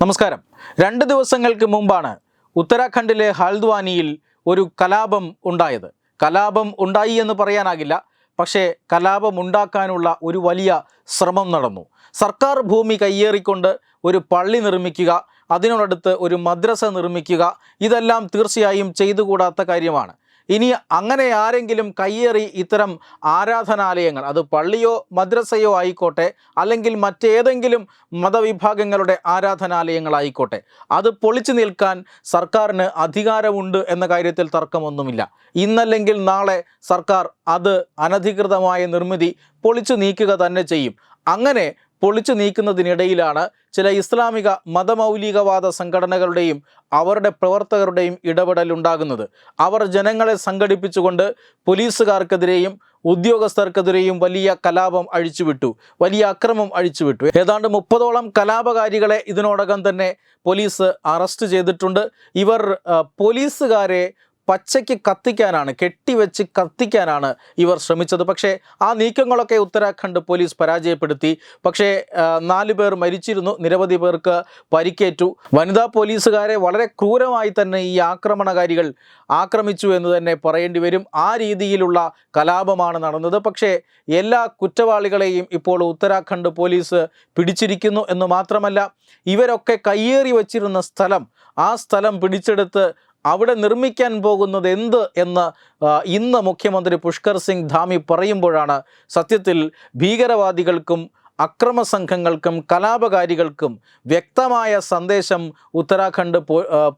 നമസ്കാരം. രണ്ട് ദിവസങ്ങൾക്ക് മുമ്പാണ് ഉത്തരാഖണ്ഡിലെ ഹൽദ്വാനിയിൽ ഒരു കലാപം ഉണ്ടായത്. കലാപം ഉണ്ടായി എന്ന് പറയാനാകില്ല. പക്ഷേ കലാപം ഉണ്ടാക്കാനുള്ള ഒരു വലിയ ശ്രമം നടന്നു. സർക്കാർ ഭൂമി കയ്യേറിക്കൊണ്ട് ഒരു പള്ളി നിർമ്മിക്കുക അതിനോടടുത്ത് ഒരു മദ്രസ നിർമ്മിക്കുക ഇതെല്ലാം തീർച്ചയായും ചെയ്തുകൂടാത്ത കാര്യമാണ്. ഇനി അങ്ങനെ ആരെങ്കിലും കയ്യേറി ഇത്തരം ആരാധനാലയങ്ങൾ അത് പള്ളിയോ മദ്രസയോ ആയിക്കോട്ടെ അല്ലെങ്കിൽ മറ്റേതെങ്കിലും മതവിഭാഗങ്ങളുടെ ആരാധനാലയങ്ങളായിക്കോട്ടെ അത് പൊളിച്ചു നിൽക്കാൻ സർക്കാരിന് അധികാരമുണ്ട് എന്ന കാര്യത്തിൽ തർക്കമൊന്നുമില്ല. ഇന്നല്ലെങ്കിൽ നാളെ സർക്കാർ അത് അനധികൃതമായ നിർമ്മിതി പൊളിച്ചു നീക്കുക തന്നെ ചെയ്യും. അങ്ങനെ പൊളിച്ചു നീക്കുന്നതിനിടയിലാണ് ചില ഇസ്ലാമിക മതമൗലികവാദ സംഘടനകളുടെയും അവരുടെ പ്രവർത്തകരുടെയും ഇടപെടൽ ഉണ്ടാകുന്നത്. അവർ ജനങ്ങളെ സംഘടിപ്പിച്ചുകൊണ്ട് പോലീസുകാർക്കെതിരെയും ഉദ്യോഗസ്ഥർക്കെതിരെയും വലിയ കലാപം അഴിച്ചുവിട്ടു. വലിയ അക്രമം അഴിച്ചുവിട്ടു. ഏതാണ്ട് മുപ്പതോളം കലാപകാരികളെ ഇതിനോടകം തന്നെ പോലീസ് അറസ്റ്റ് ചെയ്തിട്ടുണ്ട്. ഇവർ പോലീസുകാരെ പച്ചയ്ക്ക് കത്തിക്കാനാണ് കെട്ടിവെച്ച് കത്തിക്കാനാണ് ഇവർ ശ്രമിച്ചത്. പക്ഷേ ആ നീക്കങ്ങളൊക്കെ ഉത്തരാഖണ്ഡ് പോലീസ് പരാജയപ്പെടുത്തി. പക്ഷേ നാല് പേർ മരിച്ചിരുന്നു. നിരവധി പേർക്ക് പരിക്കേറ്റു. വനിതാ പോലീസുകാരെ വളരെ ക്രൂരമായി തന്നെ ഈ ആക്രമണകാരികൾ ആക്രമിച്ചു എന്ന് തന്നെ പറയേണ്ടി വരും. ആ രീതിയിലുള്ള കലാപമാണ് നടന്നത്. പക്ഷേ എല്ലാ കുറ്റവാളികളെയും ഇപ്പോൾ ഉത്തരാഖണ്ഡ് പോലീസ് പിടിച്ചിരിക്കുന്നു എന്ന് മാത്രമല്ല ഇവരൊക്കെ കയ്യേറി വച്ചിരുന്ന സ്ഥലം ആ സ്ഥലം പിടിച്ചെടുത്ത് അവിടെ നിർമ്മിക്കാൻ പോകുന്നത് എന്ത് എന്ന് ഇന്ന് മുഖ്യമന്ത്രി പുഷ്കർ സിംഗ് ധാമി പറയുമ്പോഴാണ് സത്യത്തിൽ ഭീകരവാദികൾക്കും അക്രമ സംഘങ്ങൾക്കും കലാപകാരികൾക്കും വ്യക്തമായ സന്ദേശം ഉത്തരാഖണ്ഡ്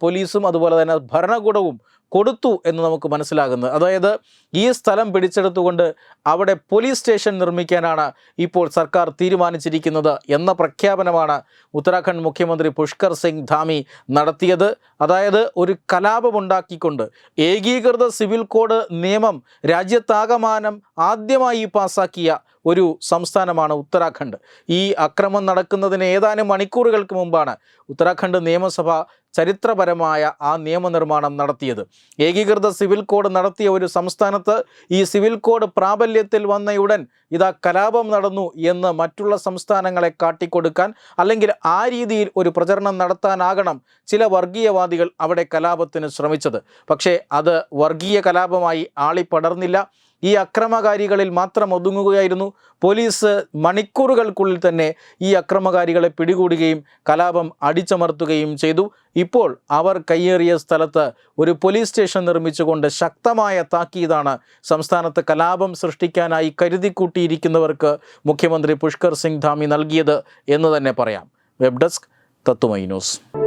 പോലീസും അതുപോലെ തന്നെ ഭരണകൂടവും കൊടുത്തു എന്ന് നമുക്ക് മനസ്സിലാകുന്നത്. അതായത് ഈ സ്ഥലം പിടിച്ചെടുത്തുകൊണ്ട് അവിടെ പോലീസ് സ്റ്റേഷൻ നിർമ്മിക്കാനാണ് ഇപ്പോൾ സർക്കാർ തീരുമാനിച്ചിരിക്കുന്നത് എന്ന പ്രഖ്യാപനമാണ് ഉത്തരാഖണ്ഡ് മുഖ്യമന്ത്രി പുഷ്കർ സിംഗ് ധാമി നടത്തിയത്. അതായത് ഒരു കലാപമുണ്ടാക്കിക്കൊണ്ട് ഏകീകൃത സിവിൽ കോഡ് നിയമം രാജ്യത്താകമാനം ആദ്യമായി പാസാക്കിയ ഒരു സംസ്ഥാനമാണ് ഉത്തരാഖണ്ഡ്. ഈ അക്രമം നടക്കുന്നതിന് ഏതാനും മണിക്കൂറുകൾക്ക് മുമ്പാണ് ഉത്തരാഖണ്ഡ് നിയമസഭ ചരിത്രപരമായ ആ നിയമനിർമ്മാണം നടത്തിയത്. ഏകീകൃത സിവിൽ കോഡ് നടത്തിയ ഒരു സംസ്ഥാനത്ത് ഈ സിവിൽ കോഡ് പ്രാബല്യത്തിൽ വന്നയുടൻ ഇതാ കലാപം നടന്നു എന്ന് മറ്റുള്ള സംസ്ഥാനങ്ങളെ കാട്ടിക്കൊടുക്കാൻ അല്ലെങ്കിൽ ആ രീതിയിൽ ഒരു പ്രചരണം നടത്താനാകണം ചില വർഗീയവാദികൾ അവിടെ കലാപത്തിന് ശ്രമിച്ചത്. പക്ഷേ അത് വർഗീയ കലാപമായി ആളിപ്പടർന്നില്ല. ഈ അക്രമകാരികളിൽ മാത്രം ഒതുങ്ങുകയായിരുന്നു. പോലീസ് മണിക്കൂറുകൾക്കുള്ളിൽ തന്നെ ഈ അക്രമകാരികളെ പിടികൂടുകയും കലാപം അടിച്ചമർത്തുകയും ചെയ്തു. ഇപ്പോൾ അവർ കയ്യേറിയ സ്ഥലത്ത് ഒരു പോലീസ് സ്റ്റേഷൻ നിർമ്മിച്ചുകൊണ്ട് ശക്തമായ താക്കീതാണ് സംസ്ഥാനത്ത് കലാപം സൃഷ്ടിക്കാനായി കരുതിക്കൂട്ടിയിരിക്കുന്നവർക്ക് മുഖ്യമന്ത്രി പുഷ്കർ സിംഗ് ധാമി നൽകിയത് എന്ന് തന്നെ പറയാം. Web desk Tatwamayi news.